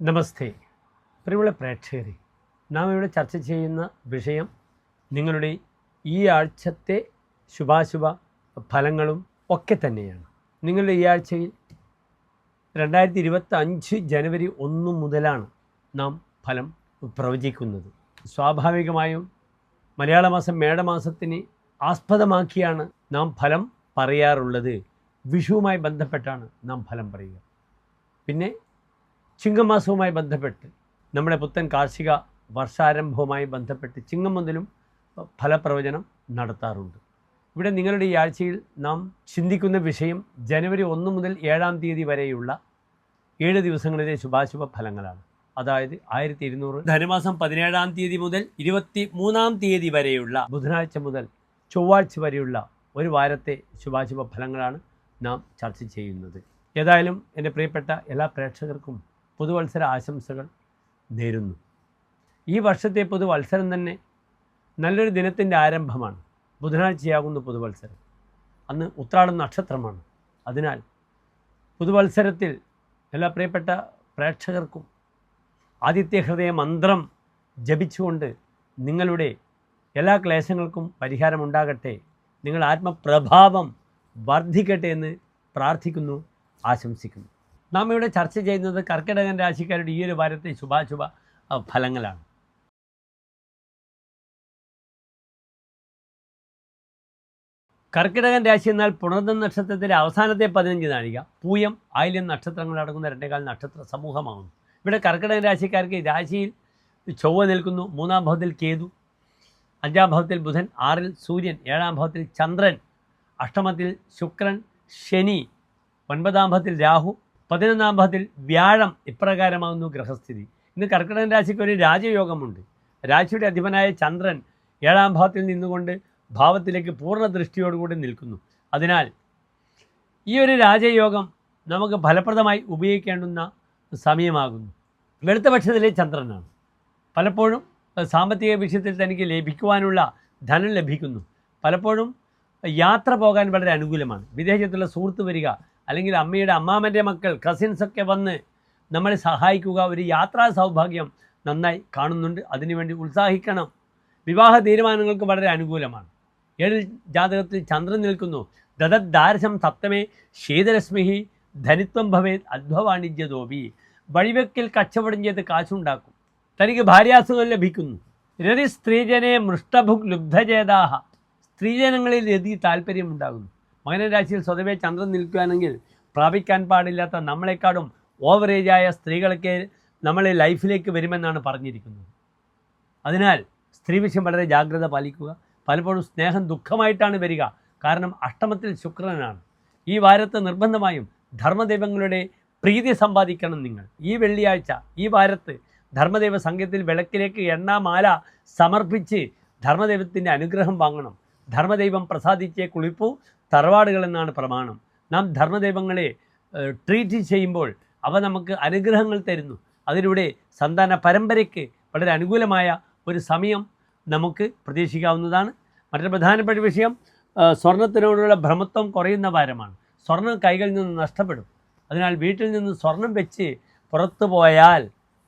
നമസ്തേ. പ്രിയമുള്ള പ്രേക്ഷകരെ നാം ഇവിടെ ചർച്ച ചെയ്യുന്ന വിഷയം നിങ്ങളുടെ ഈ ആഴ്ചത്തെ ശുഭാശുഭ ഫലങ്ങളും ഒക്കെ തന്നെയാണ്. നിങ്ങളുടെ ഈ ആഴ്ചയിൽ രണ്ടായിരത്തി ഇരുപത്തി അഞ്ച് ജനുവരി ഒന്ന് മുതലാണ് നാം ഫലം പ്രവചിക്കുന്നത്. സ്വാഭാവികമായും മലയാള മാസം മേടമാസത്തിന് ആസ്പദമാക്കിയാണ് നാം ഫലം പറയാറുള്ളത്. വിഷുവുമായി ബന്ധപ്പെട്ടാണ് നാം ഫലം പറയുക. പിന്നെ ചിങ്ങമാസവുമായി ബന്ധപ്പെട്ട് നമ്മുടെ പുത്തൻ കാർഷിക വർഷാരംഭവുമായി ബന്ധപ്പെട്ട് ചിങ്ങം മുതലും ഫലപ്രവചനം നടത്താറുണ്ട്. ഇവിടെ നിങ്ങളുടെ ഈ ആഴ്ചയിൽ നാം ചിന്തിക്കുന്ന വിഷയം ജനുവരി ഒന്ന് മുതൽ ഏഴാം തീയതി വരെയുള്ള ഏഴ് ദിവസങ്ങളിലെ ശുഭാശുഭ ഫലങ്ങളാണ്. അതായത് ആയിരത്തി ഇരുന്നൂറ് ധനുമാസം പതിനേഴാം തീയതി മുതൽ ഇരുപത്തി മൂന്നാം തീയതി വരെയുള്ള ബുധനാഴ്ച മുതൽ ചൊവ്വാഴ്ച വരെയുള്ള ഒരു വാരത്തെ ശുഭാശുഭ ഫലങ്ങളാണ് നാം ചർച്ച ചെയ്യുന്നത്. ഏതായാലും എന്റെ പ്രിയപ്പെട്ട എല്ലാ പ്രേക്ഷകർക്കും പുതുവത്സര ആശംസകൾ നേരുന്നു. ഈ വർഷത്തെ പുതുവത്സരം തന്നെ നല്ലൊരു ദിനത്തിന്റെ ആരംഭമാണ്. ബുധനാഴ്ചയാകുന്ന പുതുവത്സരം. അന്ന് ഉത്രാടം നക്ഷത്രമാണ്. അതിനാൽ പുതുവത്സരത്തിൽ എല്ലാ പ്രിയപ്പെട്ട പ്രേക്ഷകർക്കും ആദിത്യ ഹൃദയ മന്ത്രം ജപിച്ചുകൊണ്ട് നിങ്ങളുടെ എല്ലാ ക്ലേശങ്ങൾക്കും പരിഹാരമുണ്ടാകട്ടെ നിങ്ങൾ ആത്മപ്രഭാവം വർദ്ധിക്കട്ടെ എന്ന് പ്രാർത്ഥിക്കുന്നു ആശംസിക്കുന്നു. നാം ഇവിടെ ചർച്ച ചെയ്യുന്നത് കർക്കിടകൻ രാശിക്കാരുടെ ഈ ഒരു വാരത്തെ ശുഭാശുഭ ഫലങ്ങളാണ്. കർക്കിടകൻ രാശി എന്നാൽ പുണർന്ന നക്ഷത്രത്തിലെ അവസാനത്തെ പതിനഞ്ച് നാഴിക പൂയം ആയില്യം നക്ഷത്രങ്ങൾ അടങ്ങുന്ന രണ്ടേകാൽ നക്ഷത്ര സമൂഹമാകുന്നു. ഇവിടെ കർക്കിടകൻ രാശിക്കാർക്ക് രാശിയിൽ ചൊവ്വ നിൽക്കുന്നു മൂന്നാം ഭാവത്തിൽ കേതു അഞ്ചാം ഭാവത്തിൽ ബുധൻ ആറിൽ സൂര്യൻ ഏഴാം ഭാവത്തിൽ ചന്ദ്രൻ അഷ്ടമത്തിൽ ശുക്രൻ ശനി ഒൻപതാം ഭാവത്തിൽ രാഹു പതിനൊന്നാം ഭാവത്തിൽ വ്യാഴം ഇപ്രകാരമാകുന്നു ഗ്രഹസ്ഥിതി. ഇന്ന് കർക്കിടകൻ രാശിക്ക് ഒരു രാജയോഗമുണ്ട്. രാശിയുടെ അധിപനായ ചന്ദ്രൻ ഏഴാം ഭാവത്തിൽ നിന്നുകൊണ്ട് ഭാവത്തിലേക്ക് പൂർണ ദൃഷ്ടിയോടുകൂടി നിൽക്കുന്നു. അതിനാൽ ഈ ഒരു രാജയോഗം നമുക്ക് ഫലപ്രദമായി ഉപയോഗിക്കേണ്ടുന്ന സമയമാകുന്നു. വെളുത്ത പക്ഷത്തിലെ ചന്ദ്രനാണ്. പലപ്പോഴും സാമ്പത്തിക വിഷയത്തിൽ തനിക്ക് ലഭിക്കുവാനുള്ള ധനം ലഭിക്കുന്നു. പലപ്പോഴും യാത്ര പോകാൻ വളരെ അനുകൂലമാണ്. വിദേശത്തുള്ള സുഹൃത്ത് വരിക അല്ലെങ്കിൽ അമ്മയുടെ അമ്മാമന്റെ മക്കൾ കസിൻസൊക്കെ വന്ന് നമ്മളെ സഹായിക്കുക ഒരു യാത്രാ സൗഭാഗ്യം നന്നായി കാണുന്നുണ്ട്. അതിനുവേണ്ടി ഉത്സാഹിക്കണം. വിവാഹ തീരുമാനങ്ങൾക്ക് വളരെ അനുകൂലമാണ്. ഏഴിൽ ജാതകത്തിൽ ചന്ദ്രൻ നിൽക്കുന്നു. ദദദ്ദാരശം സപ്തമേ ശീതരശ്മിഹി ധനിത്വം ഭവേത് അധ്വവാണിജ്യതോപി വഴിവെക്കൽ കച്ചവടം ചെയ്ത് കാശുണ്ടാക്കും. തനിക്ക് ഭാര്യാസുഖം ലഭിക്കുന്നു. രതി സ്ത്രീജനെ മൃഷ്ടഭുക് ലുബ്ധചേതാഹ സ്ത്രീജനങ്ങളിൽ രതി താല്പര്യമുണ്ടാകുന്നു. മകന രാശിയിൽ സ്വതവേ ചന്ദ്രൻ നിൽക്കുകയാണെങ്കിൽ പ്രാപിക്കാൻ പാടില്ലാത്ത നമ്മളെക്കാളും ഓവറേജായ സ്ത്രീകളൊക്കെ നമ്മളെ ലൈഫിലേക്ക് വരുമെന്നാണ് പറഞ്ഞിരിക്കുന്നത്. അതിനാൽ സ്ത്രീ വിഷയം വളരെ ജാഗ്രത പാലിക്കുക. പലപ്പോഴും സ്നേഹം ദുഃഖമായിട്ടാണ് വരിക. കാരണം അഷ്ടമത്തിൽ ശുക്രനാണ്. ഈ വാരത്ത് നിർബന്ധമായും ധർമ്മദൈവങ്ങളുടെ പ്രീതി സമ്പാദിക്കണം നിങ്ങൾ. ഈ വെള്ളിയാഴ്ച ഈ വാരത്ത് ധർമ്മദൈവ സംഘത്തിൽ വിളക്കിലേക്ക് എണ്ണാമാല സമർപ്പിച്ച് ധർമ്മദൈവത്തിന്റെ അനുഗ്രഹം വാങ്ങണം. ധർമ്മദൈവം പ്രസാദിച്ചേ കുളിപ്പൂ. തറവാടുകൾ എന്നാണ് പ്രമാണം. നാം ധർമ്മദൈവങ്ങളെ ട്രീറ്റ് ചെയ്യുമ്പോൾ അവ നമുക്ക് അനുഗ്രഹങ്ങൾ തരുന്നു. അതിലൂടെ സന്താന പരമ്പരയ്ക്ക് വളരെ അനുകൂലമായ ഒരു സമയം നമുക്ക് പ്രതീക്ഷിക്കാവുന്നതാണ്. മറ്റൊരു പ്രധാനപ്പെട്ട വിഷയം സ്വർണത്തിനോടുള്ള ഭ്രമത്വം കുറയുന്ന വാരമാണ് സ്വർണം കൈകളിൽ നിന്ന് നഷ്ടപ്പെടും. അതിനാൽ വീട്ടിൽ നിന്ന് സ്വർണം വെച്ച് പുറത്തു പോയാൽ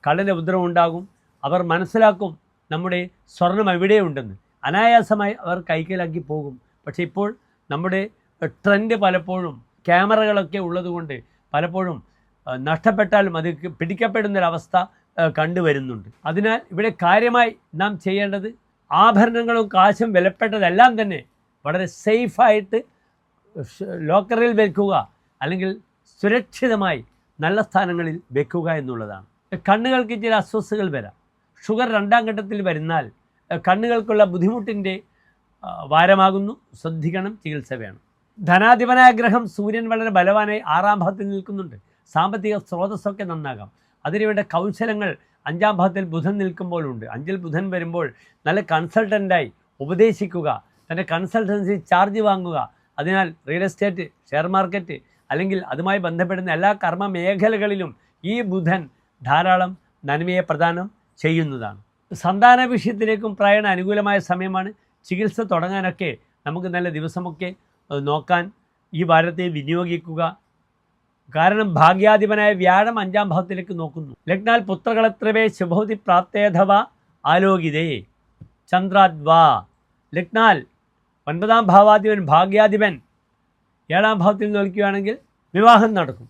കള്ളന്റെ ഉദ്രവം ഉണ്ടാകും. അവർ മനസ്സിലാക്കും നമ്മുടെ സ്വർണം എവിടെയുണ്ടെന്ന്. അനായാസമായി അവർ കൈക്കലാക്കി പോകും. പക്ഷേ ഇപ്പോൾ നമ്മുടെ ട്രെൻഡ് പലപ്പോഴും ക്യാമറകളൊക്കെ ഉള്ളതുകൊണ്ട് പലപ്പോഴും നഷ്ടപ്പെട്ടാലും അത് പിടിക്കപ്പെടുന്നൊരവസ്ഥ കണ്ടുവരുന്നുണ്ട്. അതിനാൽ ഇവിടെ കാര്യമായി നാം ചെയ്യേണ്ടത് ആഭരണങ്ങളും കാശും വിലപ്പെട്ടതെല്ലാം തന്നെ വളരെ സേഫായിട്ട് ലോക്കറിൽ വെക്കുക അല്ലെങ്കിൽ സുരക്ഷിതമായി നല്ല സ്ഥാനങ്ങളിൽ വെക്കുക എന്നുള്ളതാണ്. കണ്ണുകൾക്ക് ചില അസ്വസ്ഥകൾ വരാം. ഷുഗർ രണ്ടാം ഘട്ടത്തിൽ വരുന്നാൽ കണ്ണുകൾക്കുള്ള ബുദ്ധിമുട്ടിന്റെ വാരമാകുന്നു ശ്രദ്ധിക്കണം ചികിത്സ വേണം. ധനാധിപനായ ഗ്രഹം സൂര്യൻ വളരെ ബലവാനായി ആറാം ഭാഗത്തിൽ നിൽക്കുന്നുണ്ട്. സാമ്പത്തിക സ്രോതസ്സൊക്കെ നന്നാകാം. അതിനുവേണ്ട കൗശലങ്ങൾ അഞ്ചാം ഭാഗത്തിൽ ബുധൻ നിൽക്കുമ്പോഴുണ്ട്. അഞ്ചിൽ ബുധൻ വരുമ്പോൾ നല്ല കൺസൾട്ടന്റായി ഉപദേശിക്കുക തന്റെ കൺസൾട്ടൻസി ചാർജ് വാങ്ങുക. അതിനാൽ റിയൽ എസ്റ്റേറ്റ് ഷെയർ മാർക്കറ്റ് അല്ലെങ്കിൽ അതുമായി ബന്ധപ്പെടുന്ന എല്ലാ കർമ്മ മേഖലകളിലും ഈ ബുധൻ ധാരാളം നന്മയെ പ്രദാനം ചെയ്യുന്നതാണ്. സന്താന വിഷയത്തിലേക്കും പ്രായണ അനുകൂലമായ സമയമാണ്. ചികിത്സ തുടങ്ങാനൊക്കെ നമുക്ക് നല്ല ദിവസമൊക്കെ നോക്കാൻ ഈ വാരത്തെ വിനിയോഗിക്കുക. കാരണം ഭാഗ്യാധിപനായ വ്യാഴം അഞ്ചാം ഭാവത്തിലേക്ക് നോക്കുന്നു. ലഗ്നാൽ പുത്രകളത്രവേ ശുഭൗതി പ്രാപ്തേധവ ആലോകിതേ. ചന്ദ്രാദ്വാ. ലഗ്നാൽ ഒൻപതാം ഭാവാധിപൻ ഭാഗ്യാധിപൻ ഏഴാം ഭാവത്തിൽ നോക്കുകയാണെങ്കിൽ വിവാഹം നടക്കും.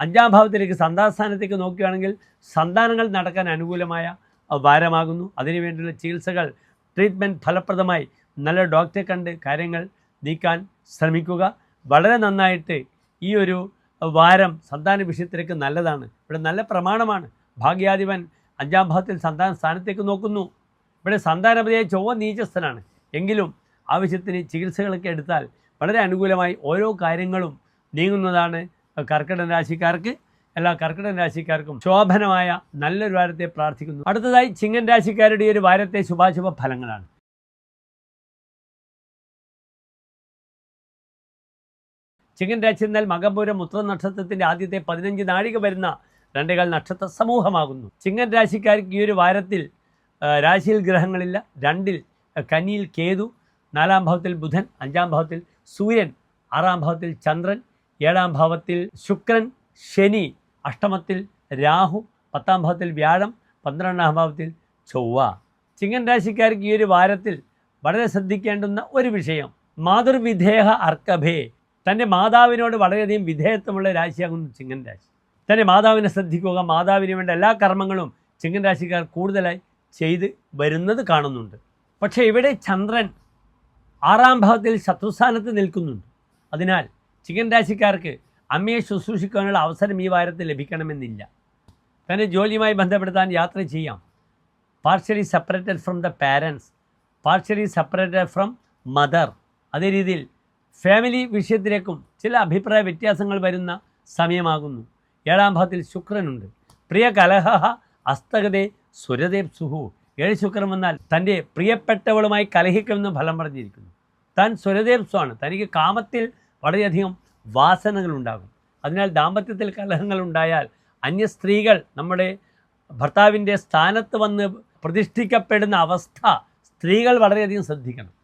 അഞ്ചാം ഭാവത്തിലേക്ക് സന്താനസ്ഥാനത്തേക്ക് നോക്കുകയാണെങ്കിൽ സന്താനങ്ങൾ നടക്കാൻ അനുകൂലമായ വാരമാകുന്നു അതിനുവേണ്ടിയുള്ള ചികിത്സകൾ ട്രീറ്റ്മെന്റ് ഫലപ്രദമായി നല്ല ഡോക്ടറെ കണ്ട് കാര്യങ്ങൾ നീക്കാൻ ശ്രമിക്കുക. വളരെ നന്നായിട്ട് ഈ ഒരു വാരം സന്താന വിഷയത്തിലേക്ക് നല്ലതാണ്. ഇവിടെ നല്ല പ്രമാണമാണ്. ഭാഗ്യാധിപൻ അഞ്ചാം ഭാവത്തിൽ സന്താന സ്ഥാനത്തേക്ക് നോക്കുന്നു. ഇവിടെ സന്താനപതിയായ ചൊവ്വ നീചസ്ഥനാണ്. എങ്കിലും ആവശ്യത്തിന് ചികിത്സകളൊക്കെ എടുത്താൽ വളരെ അനുകൂലമായി ഓരോ കാര്യങ്ങളും നീങ്ങുന്നതാണ് കർക്കിടക രാശിക്കാർക്ക്. എല്ലാ കർക്കിടക രാശിക്കാർക്കും ശോഭനമായ നല്ലൊരു വാരത്തെ പ്രാർത്ഥിക്കുന്നു. അടുത്തതായി ചിങ്ങൻ രാശിക്കാരുടെ ഒരു വാരത്തെ ശുഭാശുഭ ഫലങ്ങളാണ് ചിങ്ങൻ രാശി എന്നാൽ മകംപൂരം ഉത്തര നക്ഷത്രത്തിന്റെ ആദ്യത്തെ പതിനഞ്ച് നാഴിക വരുന്ന രണ്ടേകാൽ നക്ഷത്ര സമൂഹമാകുന്നു. ചിങ്ങൻ രാശിക്കാർക്ക് ഈ ഒരു വാരത്തിൽ രാശിയിൽ ഗ്രഹങ്ങളില്ല. രണ്ടിൽ കനിയിൽ കേതു നാലാം ഭാവത്തിൽ ബുധൻ അഞ്ചാം ഭാവത്തിൽ സൂര്യൻ ആറാം ഭാവത്തിൽ ചന്ദ്രൻ ഏഴാം ഭാവത്തിൽ ശുക്രൻ ശനി അഷ്ടമത്തിൽ രാഹു പത്താം ഭാവത്തിൽ വ്യാഴം പന്ത്രണ്ടാം ഭാവത്തിൽ ചൊവ്വ. ചിങ്ങൻ രാശിക്കാർക്ക് ഈ ഒരു വാരത്തിൽ വളരെ ശ്രദ്ധിക്കേണ്ടുന്ന ഒരു വിഷയം മാതൃവിധേഹ അർക്കഭേ. തന്റെ മാതാവിനോട് വളരെയധികം വിധേയത്വമുള്ള രാശിയാകുന്നു ചിങ്ങൻ രാശി. തന്റെ മാതാവിനെ ശ്രദ്ധിക്കുക മാതാവിന് വേണ്ട എല്ലാ കർമ്മങ്ങളും ചിങ്ങൻ രാശിക്കാർ കൂടുതലായി ചെയ്ത് വരുന്നത് കാണുന്നുണ്ട്. പക്ഷേ ഇവിടെ ചന്ദ്രൻ ആറാം ഭാവത്തിൽ ശത്രുസ്ഥാനത്ത് നിൽക്കുന്നുണ്ട്. അതിനാൽ ചിക്കൻ രാശിക്കാർക്ക് അമ്മയെ ശുശ്രൂഷിക്കാനുള്ള അവസരം ഈ വാരത്തിൽ ലഭിക്കണമെന്നില്ല. തന്നെ ജോലിയുമായി ബന്ധപ്പെടുത്താൻ യാത്ര ചെയ്യാം. Partially separated from the parents partially separated from mother. അതേ രീതിയിൽ ഫാമിലി വിഷയത്തിലേക്കും ചില അഭിപ്രായ വ്യത്യാസങ്ങൾ വരുന്ന സമയമാകുന്നു. ഏഴാം ഭാവത്തിൽ ശുക്രനുണ്ട്. പ്രിയ കലഹ അസ്തകതേ സുരദേവ് സുഹു. ഏഴ് ശുക്രം എന്നാൽ തന്റെ പ്രിയപ്പെട്ടവളുമായി കലഹിക്കുമെന്ന് ഫലം പറഞ്ഞിരിക്കുന്നു. താൻ സുരദേവ്സ്വാണ് തനിക്ക് കാമത്തിൽ വളരെയധികം വാസനകളുണ്ടാകും. അതിനാൽ ദാമ്പത്യത്തിൽ കലഹങ്ങൾ ഉണ്ടായാൽ അന്യ സ്ത്രീകൾ നമ്മുടെ ഭർത്താവിന്റെ സ്ഥാനത്ത് വന്ന് പ്രതിഷ്ഠിക്കപ്പെടുന്ന അവസ്ഥ സ്ത്രീകൾ വളരെയധികം ശ്രദ്ധിക്കണം.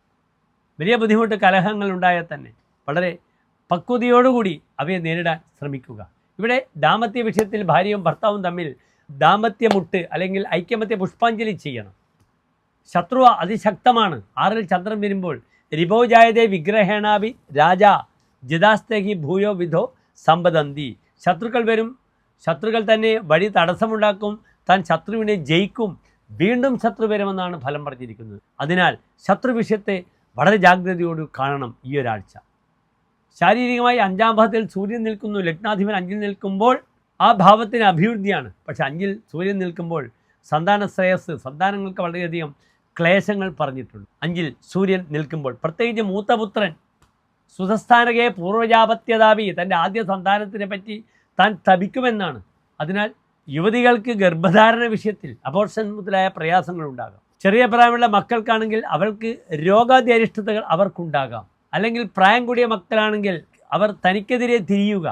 വലിയ ബുദ്ധിമുട്ട് കലഹങ്ങൾ ഉണ്ടായാൽ തന്നെ വളരെ പക്വതയോടുകൂടി അവയെ നേരിടാൻ ശ്രമിക്കുക. ഇവിടെ ദാമ്പത്യ വിഷയത്തിൽ ഭാര്യയും ഭർത്താവും തമ്മിൽ ദാമ്പത്യമുട്ട് അല്ലെങ്കിൽ ഐക്യമത്യ പുഷ്പാഞ്ജലി ചെയ്യണം. ശത്രു അതിശക്തമാണ്. ആറിൽ ചന്ദ്രൻ വരുമ്പോൾ രിഭോജായതേ വിഗ്രഹേണാവി രാജ ജിതാസ്തേഹി ഭൂയോ വിധോ സമ്പദന്തി. ശത്രുക്കൾ വരും. ശത്രുക്കൾ തന്നെ വഴി തടസ്സമുണ്ടാക്കും. താൻ ശത്രുവിനെ ജയിക്കും. വീണ്ടും ശത്രു വരുമെന്നാണ് ഫലം പറഞ്ഞിരിക്കുന്നത്. അതിനാൽ ശത്രു വിഷയത്തെ വളരെ ജാഗ്രതയോട് കാണണം ഈ ഒരാഴ്ച. ശാരീരികമായി അഞ്ചാം ഭാവത്തിൽ സൂര്യൻ നിൽക്കുന്നു ലഗ്നാധിപൻ അഞ്ചിൽ നിൽക്കുമ്പോൾ ആ ഭാവത്തിന് അഭിവൃദ്ധിയാണ്. പക്ഷെ അഞ്ചിൽ സൂര്യൻ നിൽക്കുമ്പോൾ സന്താന ശ്രേയസ് സന്താനങ്ങൾക്ക് വളരെയധികം ക്ലേശങ്ങൾ പറഞ്ഞിട്ടുണ്ട്. അഞ്ചിൽ സൂര്യൻ നിൽക്കുമ്പോൾ പ്രത്യേകിച്ച് മൂത്തപുത്രൻ സുധസ്ഥാനകയെ പൂർവജാപത്യതാപി തന്റെ ആദ്യ സന്താനത്തിനെ പറ്റി താൻ തപിക്കുമെന്നാണ്. അതിനാൽ യുവതികൾക്ക് ഗർഭധാരണ വിഷയത്തിൽ അബോർഷൻ മുതലായ പ്രയാസങ്ങൾ ഉണ്ടാകാം ചെറിയ പ്രായമുള്ള മക്കൾക്കാണെങ്കിൽ അവൾക്ക് രോഗാധിയരിഷ്ടതകൾ അവർക്കുണ്ടാകാം. അല്ലെങ്കിൽ പ്രായം കൂടിയ മക്കളാണെങ്കിൽ അവർ തനിക്കെതിരെ തിരിയുക.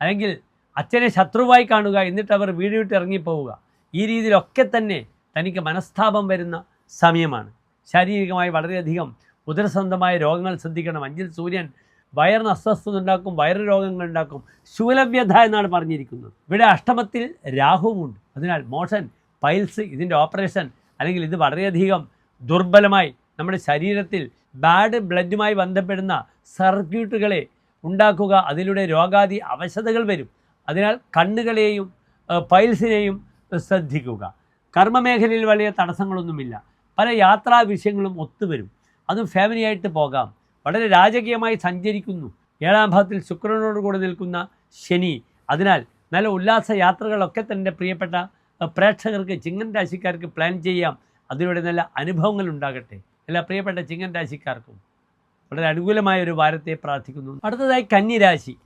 അല്ലെങ്കിൽ അച്ഛനെ ശത്രുവായി കാണുക എന്നിട്ട് അവർ വീട് വിട്ട് ഇറങ്ങിപ്പോവുക ഈ രീതിയിലൊക്കെ തന്നെ തനിക്ക് മനസ്താപം വരുന്ന സമയമാണ്. ശാരീരികമായി വളരെയധികം ഉദരസന്ധമായ രോഗങ്ങൾ ശ്രദ്ധിക്കണം. അഞ്ചിൽ സൂര്യൻ വയറിന് അസ്വസ്ഥത ഉണ്ടാക്കും വയറ് രോഗങ്ങൾ ഉണ്ടാക്കും. ശൂലവ്യത എന്നാണ് പറഞ്ഞിരിക്കുന്നത്. ഇവിടെ അഷ്ടമത്തിൽ രാഹുവുമുണ്ട് അതിനാൽ മോഷൻ പൈൽസ് ഇതിന്റെ ഓപ്പറേഷൻ അല്ലെങ്കിൽ ഇത് വളരെയധികം ദുർബലമായി നമ്മുടെ ശരീരത്തിൽ ബാഡ് ബ്ലഡുമായി ബന്ധപ്പെടുന്ന സർക്യൂട്ടുകളെ ഉണ്ടാക്കുക അതിലൂടെ രോഗാദി അവശതകൾ വരും. അതിനാൽ കണ്ണുകളെയും പൈൽസിനെയും ശ്രദ്ധിക്കുക. കർമ്മമേഖലയിൽ വലിയ തടസ്സങ്ങളൊന്നുമില്ല. പല യാത്രാ വിഷയങ്ങളും ഒത്തുവരും. അതും ഫാമിലിയായിട്ട് പോകാം. വളരെ രാജകീയമായി സഞ്ചരിക്കുന്നു. ഏഴാം ഭാവത്തിൽ ശുക്രനോട് കൂടെ നിൽക്കുന്ന ശനി. അതിനാൽ നല്ല ഉല്ലാസ യാത്രകളൊക്കെ തന്നെ പ്രിയപ്പെട്ട പ്രേക്ഷകർക്ക് ചിങ്ങൻ രാശിക്കാർക്ക് പ്ലാൻ ചെയ്യാം. അതിലൂടെ നല്ല അനുഭവങ്ങൾ ഉണ്ടാകട്ടെ. എല്ലാ പ്രിയപ്പെട്ട ചിങ്ങൻ രാശിക്കാർക്കും വളരെ അനുകൂലമായ ഒരു വാരത്തെ പ്രാർത്ഥിക്കുന്നു. അടുത്തതായി കന്നിരാശി.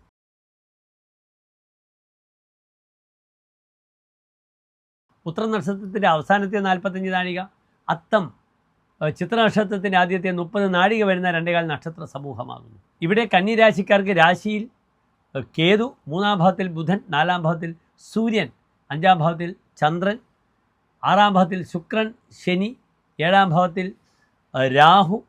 ഉത്തര നക്ഷത്രത്തിന്റെ അവസാനത്തെ നാൽപ്പത്തഞ്ച് നാഴിക അത്തം ചിത്ര നക്ഷത്രത്തിന്റെ ആദ്യത്തെ മുപ്പത് നാഴിക വരുന്ന രണ്ടേകാൽ നക്ഷത്ര സമൂഹമാകുന്നു. ഇവിടെ കന്നിരാശിക്കാർക്ക് രാശിയിൽ കേതു മൂന്നാം ഭാവത്തിൽ ബുധൻ നാലാം ഭാവത്തിൽ സൂര്യൻ അഞ്ചാം ഭാവത്തിൽ ചന്ദ്രൻ ആറാം ഭാവത്തിൽ ശുക്രൻ ശനി ഏഴാം ഭാവത്തിൽ രാഹു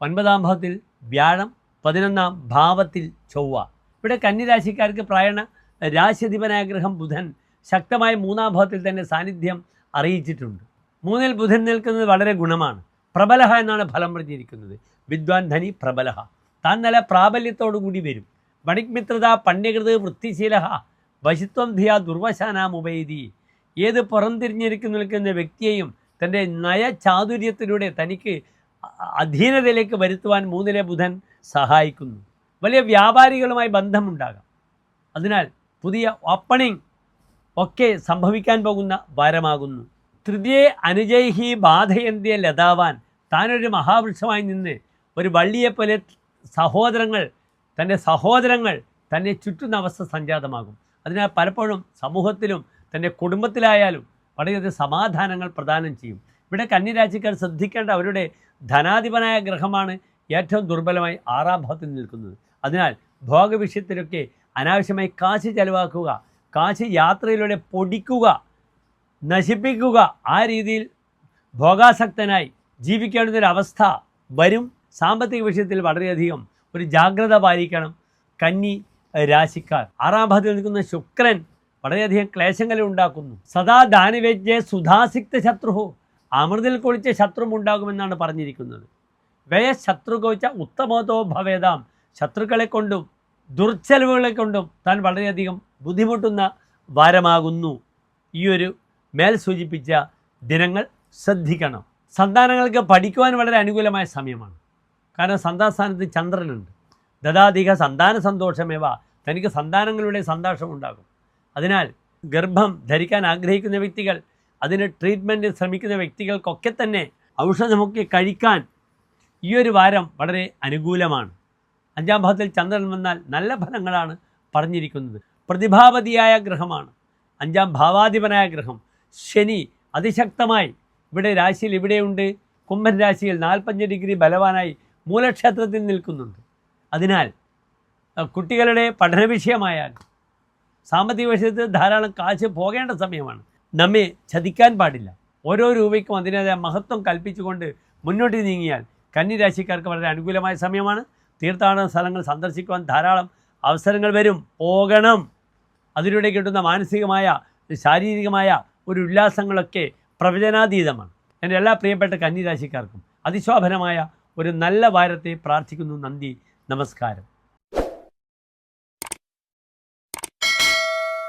ഒൻപതാം ഭാവത്തിൽ വ്യാഴം പതിനൊന്നാം ഭാവത്തിൽ ചൊവ്വ. ഇവിടെ കന്നിരാശിക്കാർക്ക് പ്രായണ രാശിധിപനായ ഗ്രഹം ബുധൻ ശക്തമായ മൂന്നാം ഭാവത്തിൽ തന്നെ സാന്നിധ്യം അറിയിച്ചിട്ടുണ്ട്. മൂന്നിൽ ബുധൻ നിൽക്കുന്നത് വളരെ ഗുണമാണ്. പ്രബലഹ എന്നാണ് ഫലം പറഞ്ഞിരിക്കുന്നത്. വിദ്വാൻ ധനി പ്രബലഹ. താൻ നല്ല പ്രാബല്യത്തോടു കൂടി വരും. വണിക്മിത്രത പണ്യകൃത് വൃത്തിശീല വശിത്വം ധിയ ദുർവശാനാമുപൈതി ഏത് പുറംതിരിഞ്ഞിരിക്കുന്നു നിൽക്കുന്ന വ്യക്തിയെയും തന്റെ നയചാതുര്യത്തിലൂടെ തനിക്ക് അധീനതയിലേക്ക് വരുത്തുവാൻ മൂന്നിലെ ബുധൻ സഹായിക്കുന്നു. വലിയ വ്യാപാരികളുമായി ബന്ധമുണ്ടാകാം. അതിനാൽ പുതിയ ഓപ്പണിംഗ് ഒക്കെ സംഭവിക്കാൻ പോകുന്ന വാരമാകുന്നു. തൃതിയെ അനുജൈഹി ബാധയന്തിയ ലതാവാൻ താനൊരു മഹാവൃക്ഷമായി നിന്ന് ഒരു വള്ളിയെപ്പോലെ സഹോദരങ്ങൾ തന്റെ സഹോദരങ്ങൾ തന്നെ ചുറ്റുന്ന അവസ്ഥ സംജാതമാകും. അതിനാൽ പലപ്പോഴും സമൂഹത്തിലും തന്റെ കുടുംബത്തിലായാലും വളരെയധികം സമാധാനങ്ങൾ പ്രദാനം ചെയ്യും. ഇവിടെ കന്നിരാശിക്കാർ ശ്രദ്ധിക്കേണ്ട അവരുടെ ധനാധിപനായ ഗ്രഹമാണ് ഏറ്റവും ദുർബലമായി ആറാം ഭാവത്തിൽ നിൽക്കുന്നത്. അതിനാൽ ഭോഗവിഷയത്തിലൊക്കെ അനാവശ്യമായി കാശ് ചെലവാക്കുക കാശ് യാത്രയിലൂടെ പൊടിക്കുക നശിപ്പിക്കുക ആ രീതിയിൽ ഭോഗാസക്തനായി ജീവിക്കേണ്ടുന്നൊരവസ്ഥ വരും. സാമ്പത്തിക വിഷയത്തിൽ വളരെയധികം ഒരു ജാഗ്രത പാലിക്കണം. കന്നി രാശിക്കാർ. ആറാം ഭാഗത്തിൽ നിൽക്കുന്ന ശുക്രൻ വളരെയധികം ക്ലേശങ്ങളെ ഉണ്ടാക്കുന്നു. സദാ ദാനവേജ്യ സുധാസിക്ത ശത്രുഹോ. അമൃതിൽ കുളിച്ച ശത്രു ഉണ്ടാകുമെന്നാണ് പറഞ്ഞിരിക്കുന്നത്. വ്യയ ശത്രുകോച്ച ഉത്തമതോ ഭവേദാം. ശത്രുക്കളെ കൊണ്ടും ദുർച്ചെലവുകളെ കൊണ്ടും താൻ വളരെയധികം ബുദ്ധിമുട്ടുന്ന വാരമാകുന്നു. ഈ ഒരു മേൽ സൂചിപ്പിച്ച ദിനങ്ങൾ ശ്രദ്ധിക്കണം. സന്താനങ്ങൾക്ക് പഠിക്കുവാൻ വളരെ അനുകൂലമായ സമയമാണ്. കാരണം സന്താസ്ഥാനത്ത് ചന്ദ്രനുണ്ട്. ദദാധിക സന്താന സന്തോഷമേവ. തനിക്ക് സന്താനങ്ങളുടെ സന്തോഷമുണ്ടാകും. അതിനാൽ ഗർഭം ധരിക്കാൻ ആഗ്രഹിക്കുന്ന വ്യക്തികൾ അതിന് ട്രീറ്റ്മെന്റ് ശ്രമിക്കുന്ന വ്യക്തികൾക്കൊക്കെ തന്നെ ഔഷധമൊക്കെ കഴിക്കാൻ ഈ ഒരു വാരം വളരെ അനുകൂലമാണ്. അഞ്ചാം ഭാവത്തിൽ ചന്ദ്രൻ വന്നാൽ നല്ല ഫലങ്ങളാണ് പറഞ്ഞിരിക്കുന്നത്. പ്രതിഭാപതിയായ ഗ്രഹമാണ്. അഞ്ചാം ഭാവാധിപനായ ഗ്രഹം. ശനി അതിശക്തമായി ഇവിടെ രാശിയിൽ ഇവിടെയുണ്ട്. കുംഭൻ രാശിയിൽ നാൽപ്പഞ്ച് ഡിഗ്രി ബലവാനായി മൂലക്ഷേത്രത്തിൽ നിൽക്കുന്നുണ്ട്. അതിനാൽ കുട്ടികളുടെ പഠന വിഷയമായാൽ സാമ്പത്തിക വിഷയത്തിൽ ധാരാളം കാശ് പോകേണ്ട സമയമാണ്. നമ്മെ ചതിക്കാൻ പാടില്ല. ഓരോ രൂപയ്ക്കും അതിന്റെതായ മഹത്വം കൽപ്പിച്ചുകൊണ്ട് മുന്നോട്ട് നീങ്ങിയാൽ കന്നിരാശിക്കാർക്ക് വളരെ അനുകൂലമായ സമയമാണ്. തീർത്ഥാടന സ്ഥലങ്ങൾ സന്ദർശിക്കുവാൻ ധാരാളം അവസരങ്ങൾ വരും. പോകണം. അതിലൂടെ കിട്ടുന്ന മാനസികമായ ശാരീരികമായ ഒരു ഉല്ലാസങ്ങളൊക്കെ പ്രവചനാതീതമാണ്. എന്റെ എല്ലാ പ്രിയപ്പെട്ട കന്നിരാശിക്കാർക്കും അതിശോഭനമായ ഒരു നല്ല വാരത്തെ പ്രാർത്ഥിക്കുന്നു നന്ദി. നമസ്കാരം